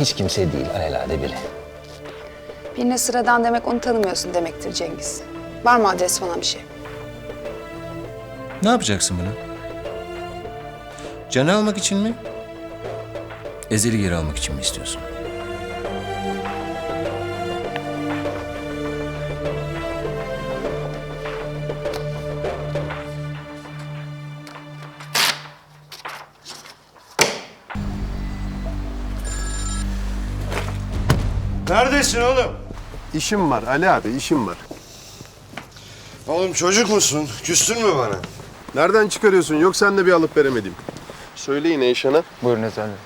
hiç kimse değil, alelade biri. Birine sıradan demek onu tanımıyorsun demektir Cengiz. Var mı adres falan bir şey? Ne yapacaksın bunu? Canı almak için mi? Ezeli geri almak için mi istiyorsun? Neredesin oğlum? İşim var Ali abi, işim var. Oğlum çocuk musun? Küstün mü bana? Nereden çıkarıyorsun? Yok sen de bir alıp veremedim. Söyleyin Eyşan'a. Buyurun efendim.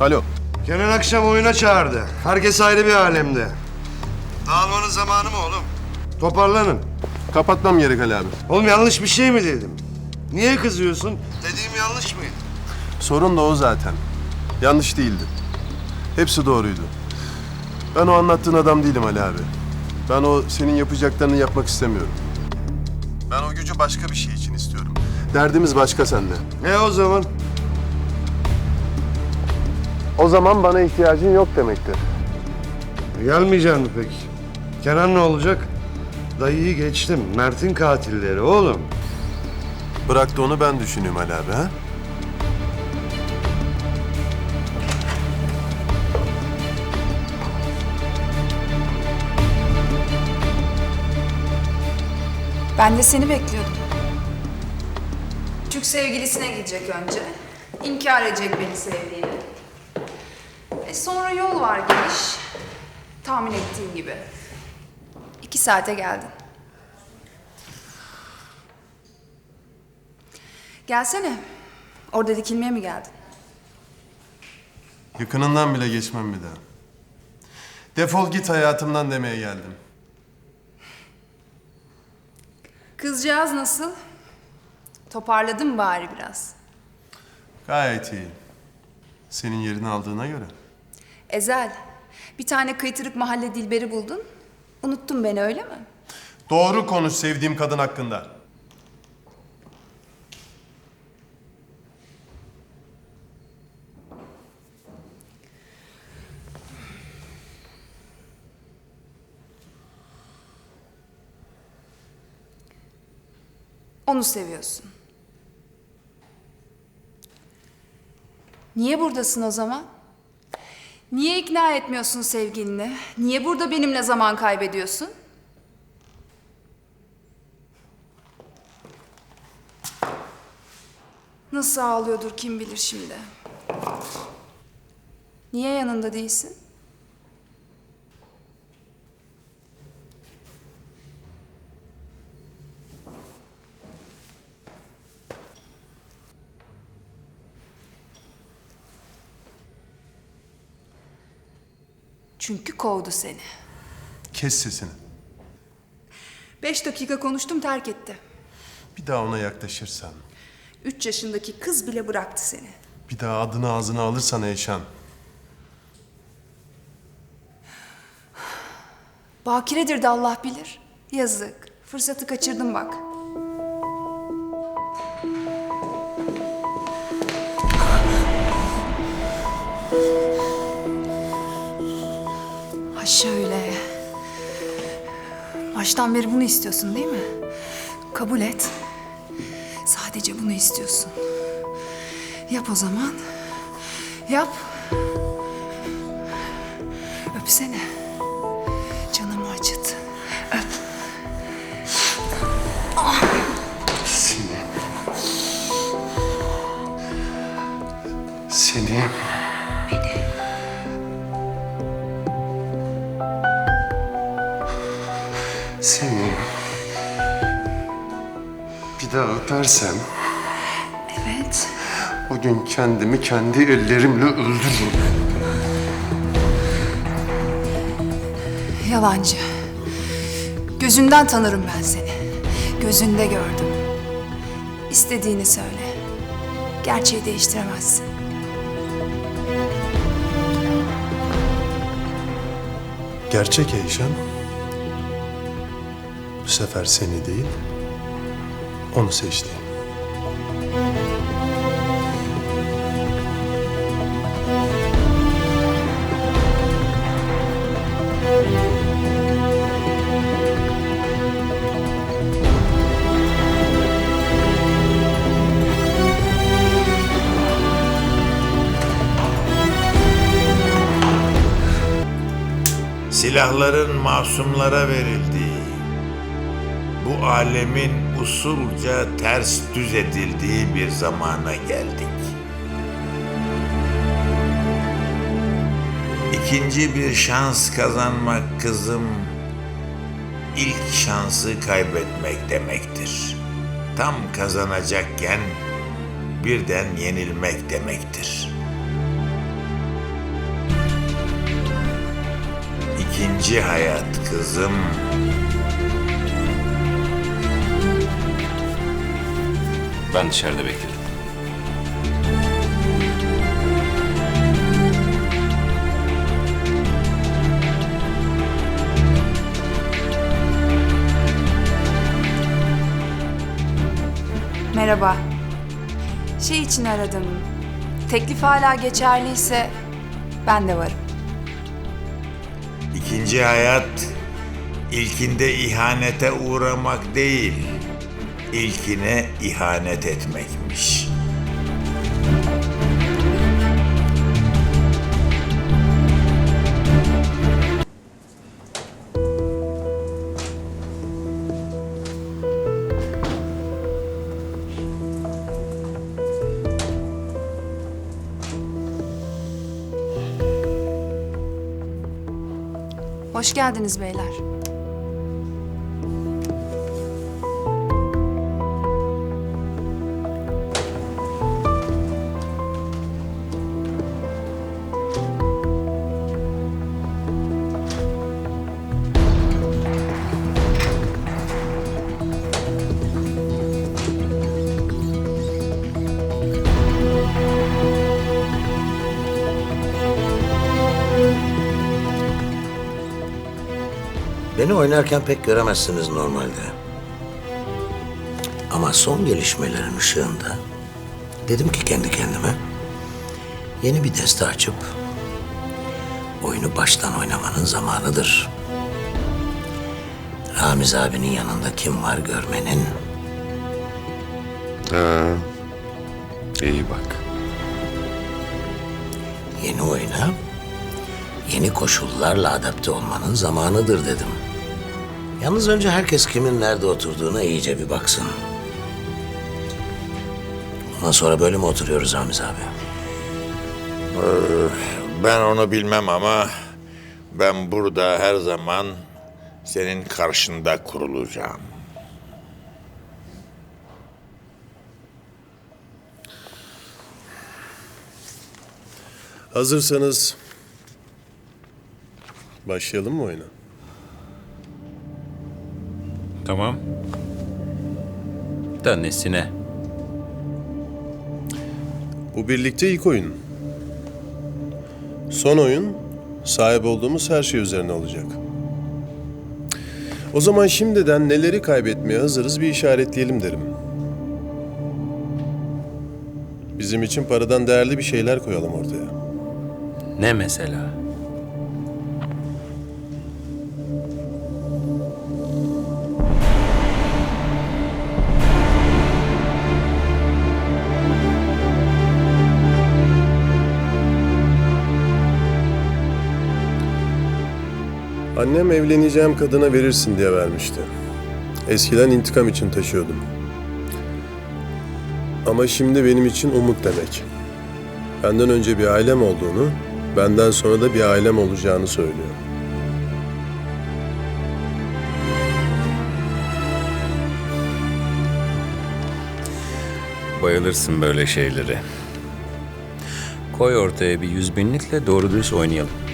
Alo. Kenan akşam oyuna çağırdı. Herkes ayrı bir alemde. Dağılmanın zamanı mı oğlum? Toparlanın. Kapatmam gerek Ali abi. Oğlum yanlış bir şey mi dedim? Niye kızıyorsun? Dediğim yanlış mıydı? Sorun da o zaten. Yanlış değildi. Hepsi doğruydu. Ben o anlattığın adam değilim Ali abi. Ben o senin yapacaklarını yapmak istemiyorum. Ben o gücü başka bir şey için istiyorum. Derdimiz başka sende. E o zaman? O zaman bana ihtiyacın yok demektir. Gelmeyecek mi peki? Kenan ne olacak? Dayıyı geçtim. Mert'in katilleri oğlum. Bırak da onu ben düşüneyim Ali abi ha? Ben de seni bekliyordum. Türk sevgilisine gidecek önce. İnkar edecek beni sevdiğini. E sonra yol var geniş. Tahmin ettiğim gibi. İki saate geldin. Gelsene. Orada dikilmeye mi geldin? Yakınından bile geçmem bir daha. Defol git hayatımdan demeye geldim. Kızcağız nasıl? Toparladın mı bari biraz? Gayet iyi. Senin yerini aldığına göre. Ezel, bir tane kıytırık mahalle dilberi buldun. Unuttun beni öyle mi? Doğru konuş sevdiğim kadın hakkında. Onu seviyorsun. Niye buradasın o zaman? Niye ikna etmiyorsun sevgilini? Niye burada benimle zaman kaybediyorsun? Nasıl ağlıyordur kim bilir şimdi. Niye yanında değilsin? Çünkü kovdu seni. Kes sesini. Beş dakika konuştum terk etti. Bir daha ona yaklaşırsan, Üç yaşındaki kız bile bıraktı seni. bir daha adını ağzına alırsan Eyşan, Bakiredir de Allah bilir. Yazık. Fırsatı kaçırdım bak. Şöyle. Baştan beri bunu istiyorsun değil mi? Kabul et. Sadece bunu istiyorsun. Yap o zaman. Yap. Öpsene. Daha öpersem Evet. o gün kendimi kendi ellerimle öldürürüm. Yalancı. Gözünden tanırım ben seni. Gözünde gördüm. İstediğini söyle. Gerçeği değiştiremezsin. gerçek Eyşan, bu sefer seni değil, onu seçti. Silahların masumlara verildiği, bu alemin usulca ters düz edildiği bir zamana geldik. İkinci bir şans kazanmak kızım, ilk şansı kaybetmek demektir. Tam kazanacakken birden yenilmek demektir. İkinci hayat kızım. Ben dışarıda beklerim. Merhaba. Şey için aradım. Teklif hala geçerliyse ben de varım. İkinci hayat ilkinde ihanete uğramak değil, ilkine ihanet etmekmiş. Hoş geldiniz beyler. Beni oynarken pek göremezsiniz normalde. Ama son gelişmelerin ışığında dedim ki kendi kendime yeni bir deste açıp oyunu baştan oynamanın zamanıdır. Ramiz abinin yanında kim var görmenin Ha. İyi bak. yeni oyuna yeni koşullarla adapte olmanın zamanıdır dedim. Yalnız önce herkes kimin nerede oturduğuna iyice bir baksın. Ondan sonra böyle mi oturuyoruz Ramiz abi? Ben onu bilmem ama ben burada her zaman senin karşında kurulacağım. Hazırsanız başlayalım mı oyuna? Tamam. Da nesine? Bu birlikte ilk oyun. Son oyun sahip olduğumuz her şey üzerine olacak. O zaman şimdiden neleri kaybetmeye hazırız bir işaretleyelim derim. Bizim için paradan değerli bir şeyler koyalım ortaya. Ne mesela? Annem evleneceğim kadına verirsin diye vermişti. Eskiden intikam için taşıyordum. Ama şimdi benim için umut demek. Benden önce bir ailem olduğunu, benden sonra da bir ailem olacağını söylüyor. Bayılırsın böyle şeylere. Koy ortaya bir yüz binlikle doğru dürüst oynayalım.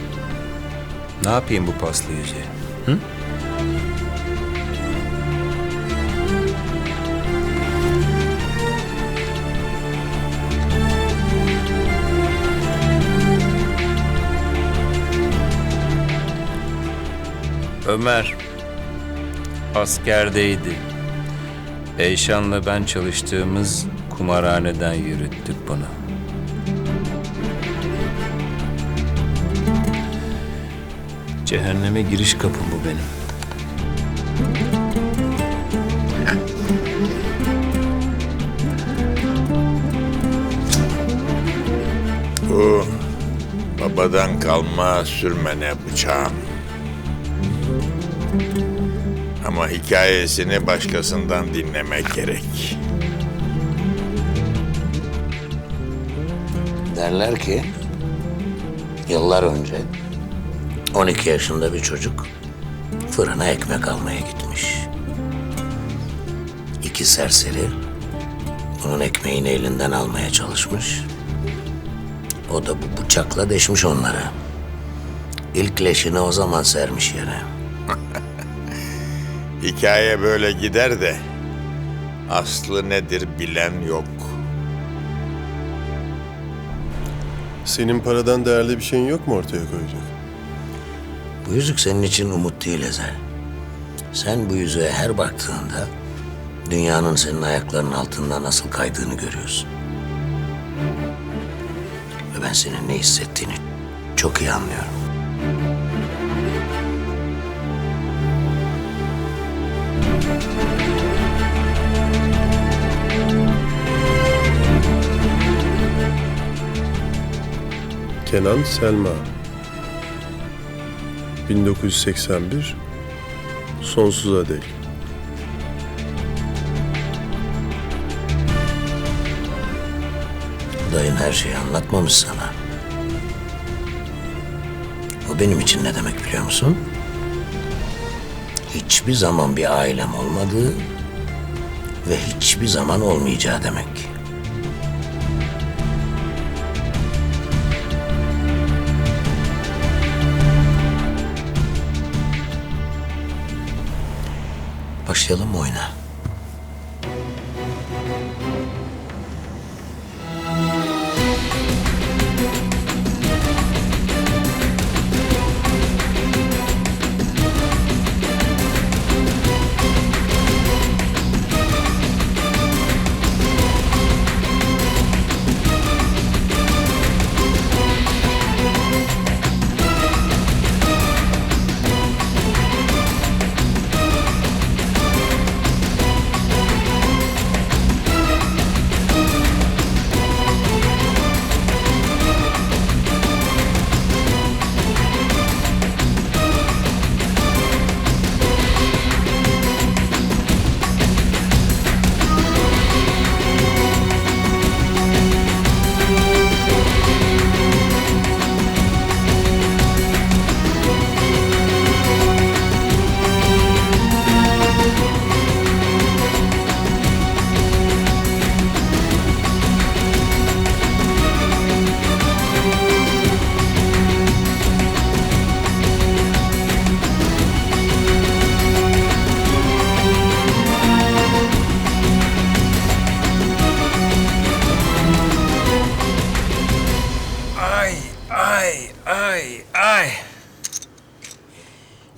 Ne yapayım bu paslı yüzüğe? Hı? Ömer askerdeydi. Eyşan'la ben çalıştığımız kumarhaneden yürüttük bunu. Cehenneme giriş kapım bu benim. Bu babadan kalma sürmene bıçağım. Ama hikayesini başkasından dinlemek gerek. Derler ki yıllar önce 12 yaşında bir çocuk fırına ekmek almaya gitmiş. İki serseri onun ekmeğini elinden almaya çalışmış. O da bu bıçakla deşmiş onları. İlk leşini o zaman sermiş yere. Hikaye böyle gider de aslı nedir bilen yok. Senin paradan değerli bir şeyin yok mu ortaya koyacak? Bu yüzük senin için umut değil Ezel. Sen bu yüzüğe her baktığında dünyanın senin ayaklarının altında nasıl kaydığını görüyorsun. Ve ben senin ne hissettiğini çok iyi anlıyorum. Kenan Selma 1981 Sonsuza dek Dayın her şeyi anlatmamış sana. O benim için ne demek biliyor musun? Hiçbir zaman bir ailem olmadığı ve hiçbir zaman olmayacağı demek. Başlayalım mı oyuna?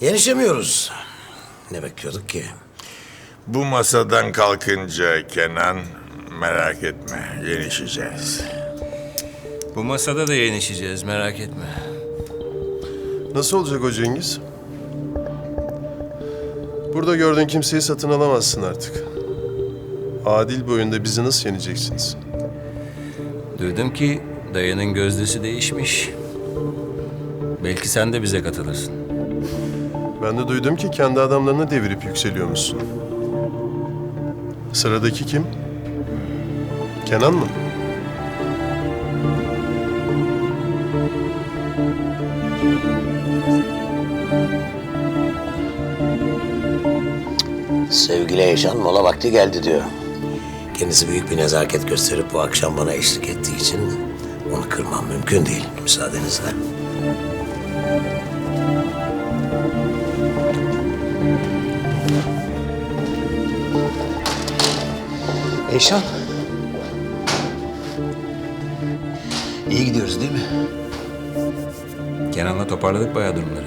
Yenişemiyoruz. Ne bekliyorduk ki? Bu masadan kalkınca Kenan merak etme yenişeceğiz. Bu masada da yenişeceğiz merak etme. Nasıl olacak o Cengiz? Burada gördüğün kimseyi satın alamazsın artık. Adil bir oyunda bizi nasıl yeneceksiniz? Duydum ki dayının gözdesi değişmiş. Belki sen de bize katılırsın. Ben de duydum ki kendi adamlarını devirip yükseliyormuşsun. Sıradaki kim? Kenan mı? Sevgili Eşan mola vakti geldi diyor. Kendisi büyük bir nezaket gösterip bu akşam bana eşlik ettiği için onu kırmam mümkün değil. Müsaadenizle. Eyşan. İyi gidiyoruz değil mi? Kenan'la toparladık bayağı durumları.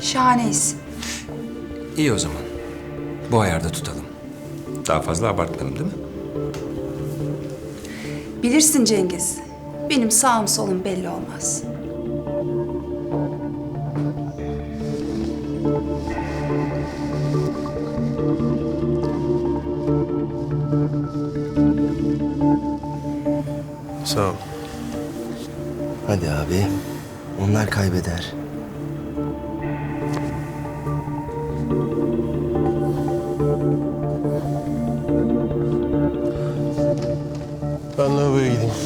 Şahaneyiz. İyi o zaman. Bu ayarda tutalım. Daha fazla abartmayalım değil mi? Bilirsin Cengiz. Benim sağım solum belli olmaz. Sağ ol. Hadi abi. Onlar kaybeder. Ben lavaboya gideyim.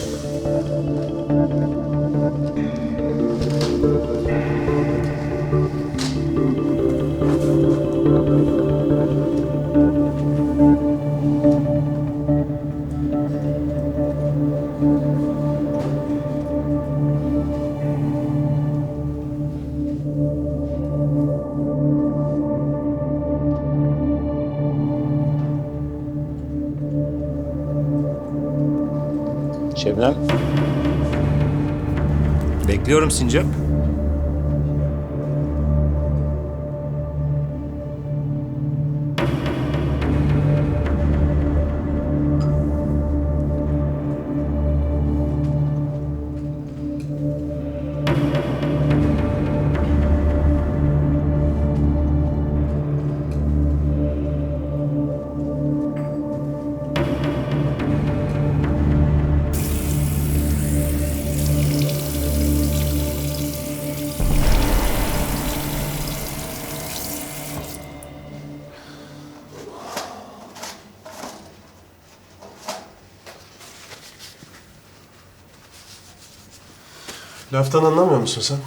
Bekliyorum Sincap. Laftan anlamıyor musun sen?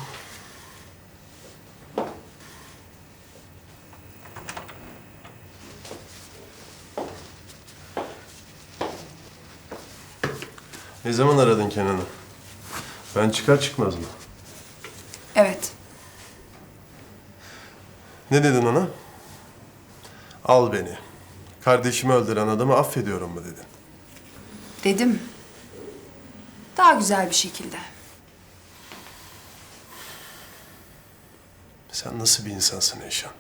Ne zaman aradın Kenan'ı? Ben çıkar çıkmaz mı? Evet. Ne dedin ona? Al beni. Kardeşimi öldüren adamı affediyorum mu dedin? Dedim. Daha güzel bir şekilde. Sen nasıl bir insansın Eyşan?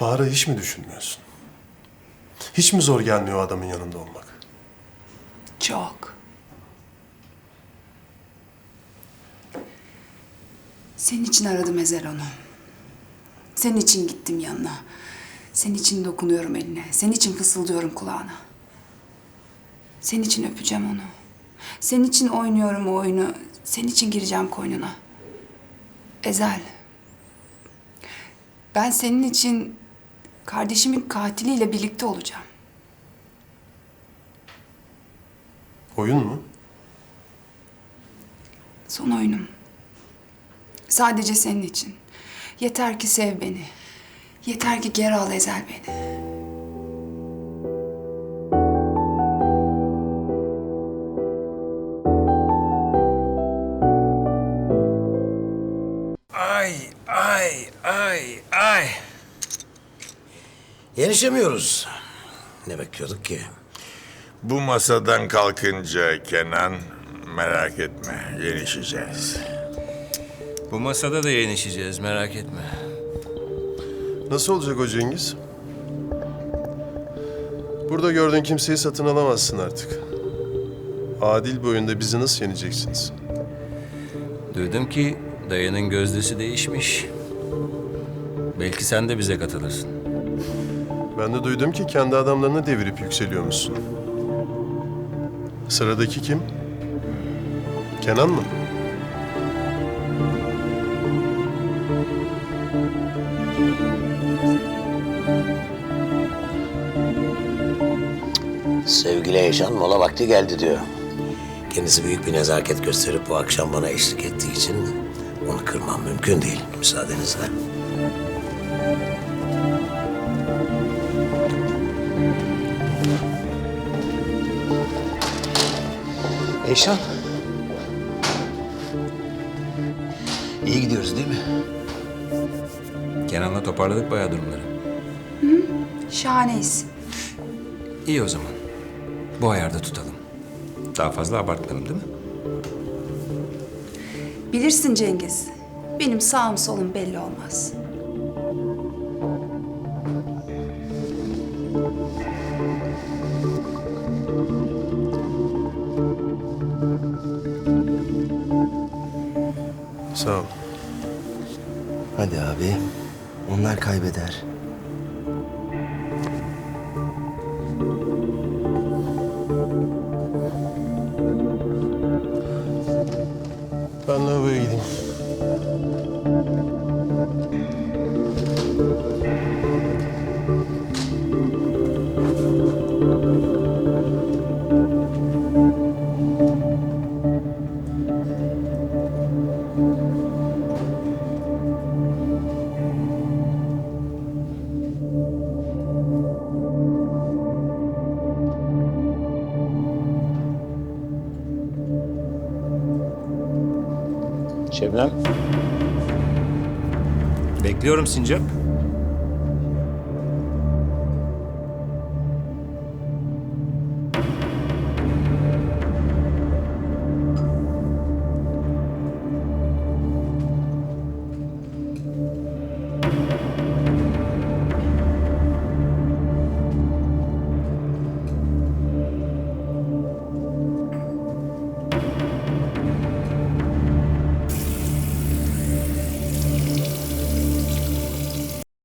Bahar'ı hiç mi düşünmüyorsun? Hiç mi zor gelmiyor adamın yanında olmak? Çok. Senin için aradım Ezel onu. Senin için gittim yanına. Senin için dokunuyorum eline. Senin için fısıldıyorum kulağına. Senin için öpeceğim onu. Senin için oynuyorum o oyunu. Senin için gireceğim koynuna. Ezel. Ben senin için kardeşimin katiliyle birlikte olacağım. Oyun mu? Son oyunum. Sadece senin için. Yeter ki sev beni. Yeter ki geri al ezel beni. Yenişemiyoruz. Ne bekliyorduk ki? Bu masadan kalkınca Kenan merak etme yenişeceğiz. Bu masada da yenişeceğiz merak etme. Nasıl olacak o Cengiz? Burada gördüğün kimseyi satın alamazsın artık. Adil bir oyunda bizi nasıl yeneceksiniz? Duydum ki dayının gözdesi değişmiş. Belki sen de bize katılırsın. Ben de duydum ki kendi adamlarını devirip yükseliyormuşsun. Sıradaki kim? Kenan mı? Sevgili Eşan mola vakti geldi diyor. Kendisi büyük bir nezaket gösterip bu akşam bana eşlik ettiği için onu kırmam mümkün değil. Müsaadenizle. Eyşan. İyi gidiyoruz değil mi? Kenan'la toparladık bayağı durumları. Şahaneyiz. İyi o zaman. Bu ayarda tutalım. Daha fazla abartmayalım değil mi? Bilirsin Cengiz. Benim sağım solum belli olmaz. Sağ ol. Hadi abi. Onlar kaybeder. Şebnem. Bekliyorum Sincap.